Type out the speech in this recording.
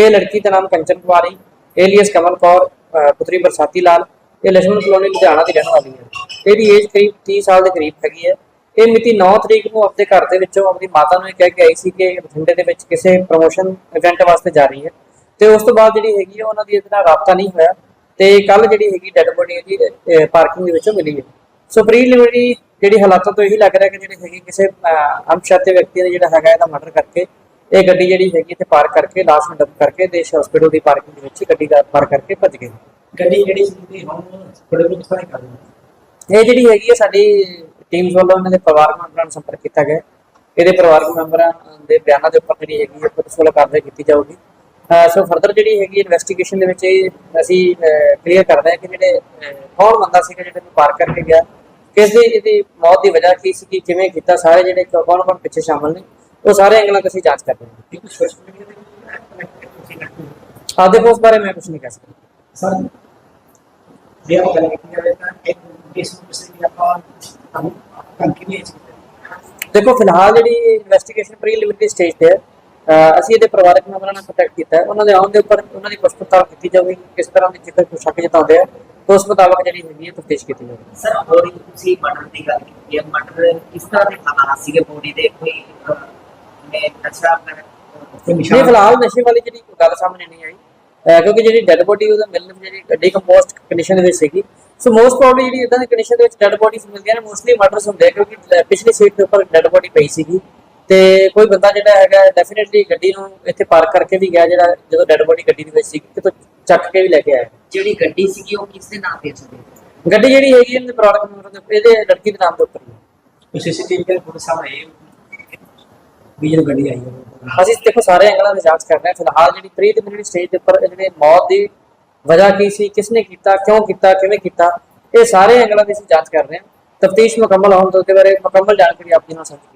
कि लड़की का नाम कंचन कुमारी एलियस कमल कौर ਪੁੱਤਰੀ ਬਰਸਾਤੀ ਲਾਲ। ਇਹ ਲక్ష్ਮਣ ਕਲੋਨੀ ਲੁਧਿਆਣਾ ਦੀ ਰਹਿਣ ਵਾਲੀ ਹੈ। ਇਹਦੀ ਏਜ ਕਰੀਬ 30 ਸਾਲ ਦੇ ਕਰੀਬ ਹੈਗੀ ਹੈ। ਇਹ ਮਿਤੀ 9 ਤਰੀਕ ਨੂੰ ਆਪਣੇ ਘਰ ਦੇ ਵਿੱਚੋਂ ਆਪਣੀ ਮਾਤਾ ਨੂੰ ਇਹ ਕਹਿ ਕੇ ਆਈ ਸੀ ਕਿ ਬਠਿੰਡੇ ਦੇ ਵਿੱਚ ਕਿਸੇ ਪ੍ਰੋਮੋਸ਼ਨ ਇਵੈਂਟ ਵਾਸਤੇ ਜਾ ਰਹੀ ਹੈ। ਤੇ ਉਸ ਤੋਂ ਬਾਅਦ ਜਿਹੜੀ ਹੈਗੀ ਉਹਨਾਂ ਦੀ ਇਹਦੇ ਨਾਲ ਰਾਬਤਾ ਨਹੀਂ ਹੋਇਆ। ਤੇ ਕੱਲ ਜਿਹੜੀ ਹੈਗੀ ਡੈੱਡ ਬੋਡੀ ਇਹਦੀ ਪਾਰਕਿੰਗ ਦੇ ਵਿੱਚੋਂ ਮਿਲੀ ਹੈ। ਸੋ ਪ੍ਰੀਲਿਮਿਨਰੀ ਜਿਹੜੀ ਹਾਲਾਤਾਂ ਤੋਂ ਇਹੀ ਲੱਗ ਰਿਹਾ ਕਿ ਜਿਹੜੇ ਹੈਗੇ ਕਿਸੇ ਅਮਸ਼ਾਤੇ ਵਿਅਕਤੀ ਨੇ ਜਿਹੜਾ ਹੈਗਾ ਇਹਦਾ ਮਰਡਰ ਕਰਕੇ ਇਹ ਗੱਡੀ ਜਿਹੜੀ ਹੈਗੀ ਇੱਥੇ ਪਾਰਕ ਕਰਕੇ ਲਾਸ਼ ਨੂੰ ਡੰਪ ਕਰਕੇ ਦੇਸ਼ ਹਸਪੀਟਲ ਦੀ ਪਾਰਕਿੰਗ ਦੇ ਵਿੱਚ ਗੱਡੀ ਦਾ ਪਾਰਕ ਕਰਕੇ ਭੱਜ ਗਏ। ਗੱਡੀ ਜਿਹੜੀ ਸੀ ਹੁਣ ਕਰ ਇਹ ਜਿਹੜੀ ਹੈਗੀ ਹੈ ਸਾਡੀ ਟੀਮ ਵੱਲੋਂ ਇਹਨਾਂ ਦੇ ਪਰਿਵਾਰਕ ਮੈਂਬਰਾਂ ਨਾਲ ਸੰਪਰਕ ਕੀਤਾ ਗਿਆ। ਇਹਦੇ ਪਰਿਵਾਰਕ ਮੈਂਬਰਾਂ ਦੇ ਬਿਆਨਾਂ ਦੇ ਉੱਪਰ ਜਿਹੜੀ ਹੈਗੀ ਹੈ ਪੁਲਿਸ ਵੱਲੋਂ ਕਾਰਵਾਈ ਕੀਤੀ ਜਾਊਗੀ। ਸੋ ਫਰਦਰ ਜਿਹੜੀ ਹੈਗੀ ਇਨਵੈਸਟੀਗੇਸ਼ਨ ਦੇ ਵਿੱਚ ਅਸੀਂ ਕਲੀਅਰ ਕਰਦੇ ਹਾਂ ਕਿ ਜਿਹੜੇ ਕੌਣ ਬੰਦਾ ਸੀਗਾ ਜਿਹੜਾ ਨੂੰ ਪਾਰ ਕਰਕੇ ਗਿਆ। ਕਿਸ ਦੀ ਇਹਦੀ ਮੌਤ ਦੀ ਵਜ੍ਹਾ ਕੀ ਸੀ ਕਿਵੇਂ ਕੀਤਾ ਸਾਰੇ ਜਿਹੜੇ ਕੌਣ ਕੌਣ ਪਿੱਛੇ ਸ਼ਾਮਲ ਨੇ। ਉਹ ਸਾਰੇ ਐਂਗਲਾਂ ਤੋਂ ਅਸੀਂ ਜਾਂਚ ਕਰ ਰਹੇ ਹਾਂ ਦੇਖੋ ਉਸ ਬਾਰੇ ਮੈਂ ਕੁਝ ਨਹੀਂ ਕਹਿ ਸਕਦਾ। ਸਰ ਜੇ ਆਪਾਂ ਗੱਲ ਕੀਤੀ ਜਾਵੇ ਤਾਂ ਇੱਕ ਕੇਸ ਨੂੰ ਕਿਸੇ ਵੀ ਆਪਾਂ ਕੰਟੀਨਿਊ ਦੇਖੋ ਫਿਲਹਾਲ ਜਿਹੜੀ ਇਨਵੈਸਟੀਗੇਸ਼ਨ ਪ੍ਰੀਲਿਮਿਨਰੀ ਸਟੇਜ ਤੇ ਹੈ ਅਸੀਂ ਇਹਦੇ ਪਰਿਵਾਰਕ ਮੈਂਬਰਾਂ ਨਾਲ ਕੰਟੈਕਟ ਕੀਤਾ ਹੈ। ਉਹਨਾਂ ਦੇ ਆਉਣ ਦੇ ਉੱਪਰ ਉਹਨਾਂ ਦੀ ਪੁੱਛ ਪੜਤਾਲ ਕੀਤੀ ਜਾਊਗੀ ਕਿ ਕਿਸ ਤਰ੍ਹਾਂ ਦੀ ਜੇਕਰ ਕੋਈ ਸ਼ੱਕ ਜਤਾਉਂਦੇ ਆ। ਤਾਂ ਉਸ ਮੁਤਾਬਕ ਜਿਹੜੀ ਹੈਗੀ ਹੈ ਤਫਤੀਸ਼ ਕੀਤੀ ਜਾਊਗੀ। ਸਰ ਹੋਰ ਤੁਸੀਂ ਮਟਰ ਦੀ ਗੱਲ ਕੀਤੀ ਹੈ। ਮਟਰ ਕਿਸ ਤਰ੍ਹਾਂ ਦੇ ਹਾਲਾਤ ਸੀਗੇ? ਬੋਡੀ ਦੇ ਕੋਈ ਮੈਂ ਅੱਛਾ। ਕੋਈ ਨਹੀਂ ਨਿਸ਼ਾਨ ਫਿਲਹਾਲ ਨਸ਼ੇ ਵਾਲੀ ਜਿਹੜੀ ਗੱਲ ਸਾਹਮਣੇ ਨਹੀਂ ਆਈ ਅਹ ਕਿਉਂਕਿ ਜਿਹੜੀ ਡੈੱਡ ਬੋਡੀ ਉਹਦਾ ਮਿਲਣ ਜਿਹੜੀ ਡੀਕੰਪੋਸਟ ਕੰਡੀਸ਼ਨ ਦੇ ਵਿੱਚ ਸੀਗੀ। ਸੋ ਮੋਸਟ ਪ੍ਰੋਬਬਲੀ ਜਿਹੜੀ ਇਦਾਂ ਦੀ ਕੰਡੀਸ਼ਨ ਦੇ ਵਿੱਚ ਡੈੱਡ ਬੋਡੀਜ਼ ਮਿਲਦੀਆਂ ਨੇ ਮੋਸਟਲੀ ਮਰਡਰਸ ਹੁੰਦੇ ਆ ਕਿਉਂਕਿ ਲ- ਪਿਛਲੀ ਸੀਟ ਦੇ ਉੱਪਰ ਡੈੱਡ ਬੋਡੀ ਪਈ ਸੀਗੀ। ਤੇ ਕੋਈ ਬੰਦਾ ਜਿਹੜਾ ਹੈਗਾ ਡੈਫੀਨਿਟਲੀ ਗੱਡੀ ਨੂੰ ਇੱਥੇ ਪਾਰਕ ਕਰਕੇ ਵੀ ਗਿਆ ਜਿਹੜਾ ਜਦੋਂ ਡੈੱਡ ਬੋਡੀ ਗੱਡੀ ਦੇ ਵਿੱਚ ਸੀ ਕਿਤੋਂ ਚੱਕ ਕੇ ਵੀ ਲੈ ਕੇ ਆਇਆ। ਜਿਹੜੀ ਗੱਡੀ ਸੀਗੀ ਉਹ ਕਿਸ ਦੇ ਨਾਮ ਤੇ ਸੀ ਗੱਡੀ ਜਿਹੜੀ ਹੈਗੀ ਇਹਦੇ ਪ੍ਰੋਡਕਟ ਨੰਬਰ ਦੇ ਇਹਦੇ ਲੜਕੀ ਦੇ ਨਾਮ ਦੇ ਉੱਪਰ ਹੀ ਸੀਸੀਟੀਵੀ ਦੇ ਫੋਟੋ ਸਾਹਮਣੇ ਵੀ ਜਦੋਂ ਗੱਡੀ ਆਈ ਹੈ। ਅਸੀਂ ਦੇਖੋ ਸਾਰੇ ਐਂਗਲਾਂ ਦੀ ਜਾਂਚ ਕਰ ਰਹੇ ਹਾਂ। ਫਿਲਹਾਲ ਜਿਹੜੀ ਪ੍ਰੀਲਿਮਿਨਰੀ ਸਟੇਜ ਦੇ ਉੱਪਰ ਇਹ ਜਿਹੜੇ ਮੌਤ ਦੀ ਵਜ੍ਹਾ ਕੀ ਸੀ, ਕਿਸਨੇ ਕੀਤਾ, ਕਿਉਂ ਕੀਤਾ, ਕਿਵੇਂ ਕੀਤਾ, ਇਹ ਸਾਰੇ ਐਂਗਲਾਂ ਦੀ ਅਸੀਂ ਜਾਂਚ ਕਰ ਰਹੇ ਹਾਂ। ਤਫਤੀਸ਼ ਮੁਕੰਮਲ ਹੋਣ ਤੋਂ ਉਹਦੇ ਬਾਰੇ ਮੁਕੰਮਲ ਜਾਣਕਾਰੀ ਆਪ ਜੀ ਨਾਲ ਸਾਂਝੀ